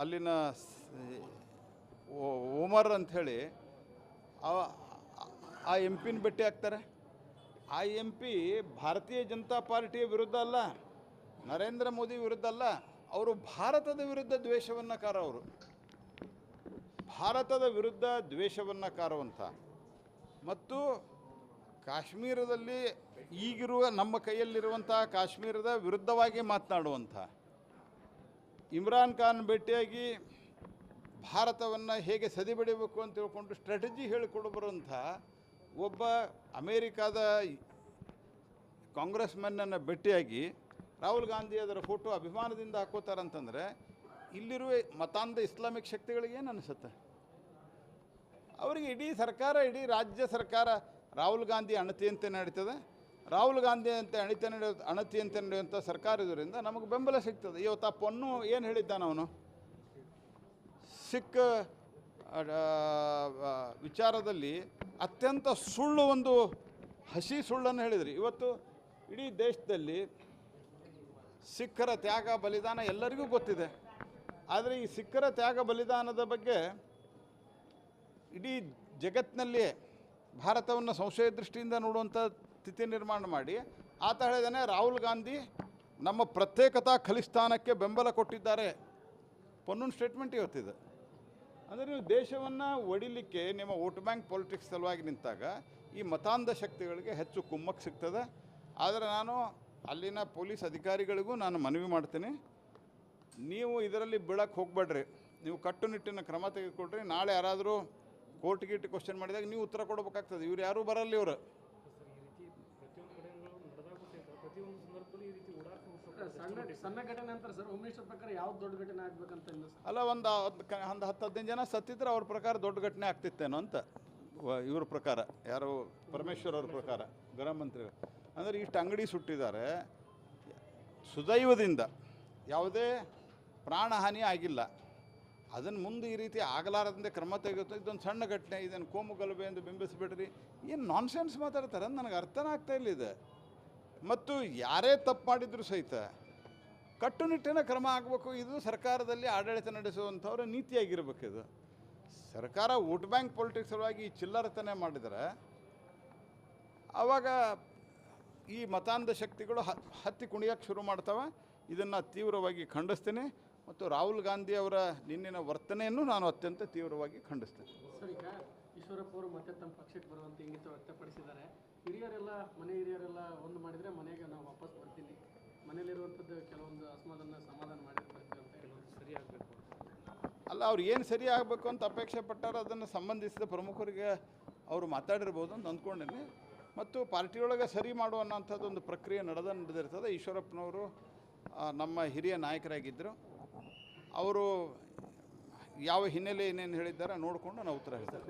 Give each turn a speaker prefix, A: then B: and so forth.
A: ಅಲ್ಲಿನ ಓಮರ್ ಅಂಥೇಳಿ ಆ ಎಂ ಪಿನ ಭೇಟಿ ಆಗ್ತಾರೆ. ಆ ಎಂ ಪಿ ಭಾರತೀಯ ಜನತಾ ಪಾರ್ಟಿಯ ವಿರುದ್ಧ ಅಲ್ಲ, ನರೇಂದ್ರ ಮೋದಿ ವಿರುದ್ಧ ಅಲ್ಲ, ಅವರು ಭಾರತದ ವಿರುದ್ಧ ದ್ವೇಷವನ್ನು ಕಾರವರು ಭಾರತದ ವಿರುದ್ಧ ದ್ವೇಷವನ್ನು ಕಾರುವಂಥ ಮತ್ತು ಕಾಶ್ಮೀರದಲ್ಲಿ ಈಗಿರುವ ನಮ್ಮ ಕೈಯಲ್ಲಿರುವಂಥ ಕಾಶ್ಮೀರದ ವಿರುದ್ಧವಾಗಿ ಮಾತನಾಡುವಂಥ ಇಮ್ರಾನ್ ಖಾನ್ ಭೇಟಿಯಾಗಿ ಭಾರತವನ್ನು ಹೇಗೆ ಸದಿಬಡಿಬೇಕು ಅಂತ ತಿಳ್ಕೊಂಡು ಸ್ಟ್ರಾಟಜಿ ಹೇಳಿಕೊಡಬರುವಂಥ ಒಬ್ಬ ಅಮೇರಿಕಾದ ಕಾಂಗ್ರೆಸ್ ಮೆನ್ನನ್ನು ಭೇಟಿಯಾಗಿ ರಾಹುಲ್ ಗಾಂಧಿ ಅದರ ಫೋಟೋ ಅಭಿಮಾನದಿಂದ ಹಾಕೋತಾರಂತಂದರೆ ಇಲ್ಲಿರುವ ಮತಾಂಧ ಇಸ್ಲಾಮಿಕ್ ಶಕ್ತಿಗಳಿಗೆ ಏನು ಅನಿಸುತ್ತೆ? ಅವರಿಗೆ ಇಡೀ ಸರ್ಕಾರ, ಇಡೀ ರಾಜ್ಯ ಸರ್ಕಾರ ರಾಹುಲ್ ಗಾಂಧಿ ಅಣತಿಯಂತೆ ನಡೀತದೆ. ರಾಹುಲ್ ಗಾಂಧಿ ಅಂತ ಅಣಿತ ಅಣತಿ ಅಂತ ನಡೆಯುವಂಥ ಸರ್ಕಾರ ಇದರಿಂದ ನಮಗೆ ಬೆಂಬಲ ಸಿಗ್ತದೆ. ಇವತ್ತು ಆ ಪೊನ್ನು ಏನು ಹೇಳಿದ್ದಾನೆ ಅವನು? ಸಿಖ್ ವಿಚಾರದಲ್ಲಿ ಅತ್ಯಂತ ಸುಳ್ಳು ಒಂದು ಹಸಿ ಸುಳ್ಳನ್ನು ಹೇಳಿದ್ರಿ. ಇವತ್ತು ಇಡೀ ದೇಶದಲ್ಲಿ ಸಿಖ್ಖರ ತ್ಯಾಗ ಬಲಿದಾನ ಎಲ್ಲರಿಗೂ ಗೊತ್ತಿದೆ. ಆದರೆ ಈ ಸಿಖ್ಖರ ತ್ಯಾಗ ಬಲಿದಾನದ ಬಗ್ಗೆ ಇಡೀ ಜಗತ್ತಿನಲ್ಲಿಯೇ ಭಾರತವನ್ನು ಸಂಶಯ ದೃಷ್ಟಿಯಿಂದ ನೋಡುವಂಥ ಸ್ಥಿತಿ ನಿರ್ಮಾಣ ಮಾಡಿ, ಆತ ಹೇಳಿದಾನೆ, ರಾಹುಲ್ ಗಾಂಧಿ ನಮ್ಮ ಪ್ರತ್ಯೇಕತಾ ಖಲಿಸ್ತಾನಕ್ಕೆ ಬೆಂಬಲ ಕೊಟ್ಟಿದ್ದಾರೆ. ಪೊನ್ನೂನ್ ಸ್ಟೇಟ್ಮೆಂಟ್ ಇವತ್ತಿದೆ ಅಂದರೆ ನೀವು ದೇಶವನ್ನು ಒಡಿಲಿಕ್ಕೆ ನಿಮ್ಮ ವೋಟ್ ಬ್ಯಾಂಕ್ ಪೊಲಿಟಿಕ್ಸ್ ಸಲುವಾಗಿ ನಿಂತಾಗ ಈ ಮತಾಂಧ ಶಕ್ತಿಗಳಿಗೆ ಹೆಚ್ಚು ಕುಮ್ಮಕ್ಕೆ ಸಿಗ್ತದೆ. ಆದರೆ ನಾನು ಅಲ್ಲಿನ ಪೊಲೀಸ್ ಅಧಿಕಾರಿಗಳಿಗೂ ನಾನು ಮನವಿ ಮಾಡ್ತೀನಿ. ನೀವು ಇದರಲ್ಲಿ ಬೀಳಕ್ಕೆ ಹೋಗಬೇಡ್ರಿ. ನೀವು ಕಟ್ಟುನಿಟ್ಟಿನ ಕ್ರಮ ತೆಗೆದುಕೊಳ್ರಿ. ನಾಳೆ ಯಾರಾದರೂ ಕೋರ್ಟ್ ಗೀಟ್ ಕ್ವಶನ್ ಮಾಡಿದಾಗ ನೀವು ಉತ್ತರ ಕೊಡಬೇಕಾಗ್ತದೆ. ಇವ್ರು ಯಾರೂ ಬರಲ್ಲ ಇವರು.
B: ಸಣ್ಣ ಸಣ್ಣ ಘಟನೆ ಅಂತಾರೆ ಸರ್. ಉಮೇಶ್ವರ್ ಪ್ರಕಾರ ಯಾವ್ದು ದೊಡ್ಡ ಘಟನೆ ಆಗ್ಬೇಕಂತ ಇಲ್ಲ ಸರ್.
A: ಅಲ್ಲ ಒಂದು ಒಂದು ಹತ್ತು ಹದಿನೈದು ಜನ ಸತ್ತಿದ್ರೆ ಅವ್ರ ಪ್ರಕಾರ ದೊಡ್ಡ ಘಟನೆ ಆಗ್ತಿತ್ತೇನೋ ಅಂತ. ವ- ಇವ್ರ ಪ್ರಕಾರ. ಯಾರು ಪರಮೇಶ್ವರ್ ಅವ್ರ ಪ್ರಕಾರ ಗೃಹ ಮಂತ್ರಿ ಅಂದರೆ ಇಷ್ಟು ಅಂಗಡಿ ಸುಟ್ಟಿದ್ದಾರೆ. ಸುದೈವದಿಂದ ಯಾವುದೇ ಪ್ರಾಣಹಾನಿ ಆಗಿಲ್ಲ. ಅದನ್ನು ಮುಂದೆ ಈ ರೀತಿ ಆಗಲಾರದಂತೆ ಕ್ರಮ ತೆಗೆದು ಇದೊಂದು ಸಣ್ಣ ಘಟನೆ ಇದನ್ನು ಕೋಮು ಗಲಭೆ ಎಂದು ಬಿಂಬಿಸ್ಬಿಡ್ರಿ. ಏನು ನಾನ್ಸೆನ್ಸ್ ಮಾತಾಡ್ತಾರೆ ಅಂತ ನನಗೆ ಅರ್ಥನೇ ಆಗ್ತಾ ಇಲ್ಲ ಇದು. ಮತ್ತು ಯಾರೇ ತಪ್ಪು ಮಾಡಿದ್ರು ಸಹಿತ ಕಟ್ಟುನಿಟ್ಟಿನ ಕ್ರಮ ಆಗಬೇಕು. ಇದು ಸರ್ಕಾರದಲ್ಲಿ ಆಡಳಿತ ನಡೆಸುವಂಥವ್ರ ನೀತಿಯಾಗಿರ್ಬೇಕು ಇದು. ಸರ್ಕಾರ ವೋಟ್ ಬ್ಯಾಂಕ್ ಪೊಲಿಟಿಕ್ಸ್ ಸಲುವಾಗಿ ಈ ಚಿಲ್ಲರತನೆ ಮಾಡಿದರೆ ಆವಾಗ ಈ ಮತಾಂಧ ಶಕ್ತಿಗಳು ಹತ್ತಿ ಕುಣಿಯೋಕ್ಕೆ ಶುರು ಮಾಡ್ತವೆ. ಇದನ್ನು ತೀವ್ರವಾಗಿ ಖಂಡಿಸ್ತೀನಿ. ಮತ್ತು ರಾಹುಲ್ ಗಾಂಧಿ ಅವರ ನಿನ್ನಿನ ವರ್ತನೆಯನ್ನು ನಾನು ಅತ್ಯಂತ ತೀವ್ರವಾಗಿ ಖಂಡಿಸ್ತೇನೆ.
B: ಈಶ್ವರಪ್ಪ ಅವರು ಮತ್ತೆ ತಮ್ಮ ಪಕ್ಷಕ್ಕೆ ಬರುವಂತ ಇಂಗಿತ ವ್ಯಕ್ತಪಡಿಸಿದ್ದಾರೆ. ಹಿರಿಯರೆಲ್ಲ ಮನೆ ಹಿರಿಯರೆಲ್ಲ ಒಂದು ಮಾಡಿದರೆ ಮನೆಗೆ ನಾವು ವಾಪಸ್ ಬರ್ತೀನಿ. ಮನೇಲಿರುವಂಥದ್ದು ಕೆಲವೊಂದು ಅಸಮಾಧಾನ ಸಮಾಧಾನ ಮಾಡಿರ್ಬೇಕು ಅಂತ ಕೆಲವೊಂದು ಸರಿ ಆಗಬೇಕು
A: ಅಲ್ಲ ಅವ್ರು ಏನು ಸರಿ ಆಗಬೇಕು ಅಂತ ಅಪೇಕ್ಷೆ ಪಟ್ಟಾರ ಅದನ್ನು ಸಂಬಂಧಿಸಿದ ಪ್ರಮುಖರಿಗೆ ಅವರು ಮಾತಾಡಿರ್ಬೋದು ಅಂತ ಅಂದ್ಕೊಂಡಿನಿ. ಮತ್ತು ಪಾರ್ಟಿಯೊಳಗೆ ಸರಿ ಮಾಡುವನ್ನಂಥದ್ದು ಒಂದು ಪ್ರಕ್ರಿಯೆ ನಡೆದ ನಡೆದಿರ್ತದೆ. ಈಶ್ವರಪ್ಪನವರು ನಮ್ಮ ಹಿರಿಯ ನಾಯಕರಾಗಿದ್ದರು. ಅವರು ಯಾವ ಹಿನ್ನೆಲೆ ಏನೇನು ಹೇಳಿದ್ದಾರೆ ನೋಡಿಕೊಂಡು ನಾವು ಉತ್ತರ ಹೇಳ್ತೇವೆ.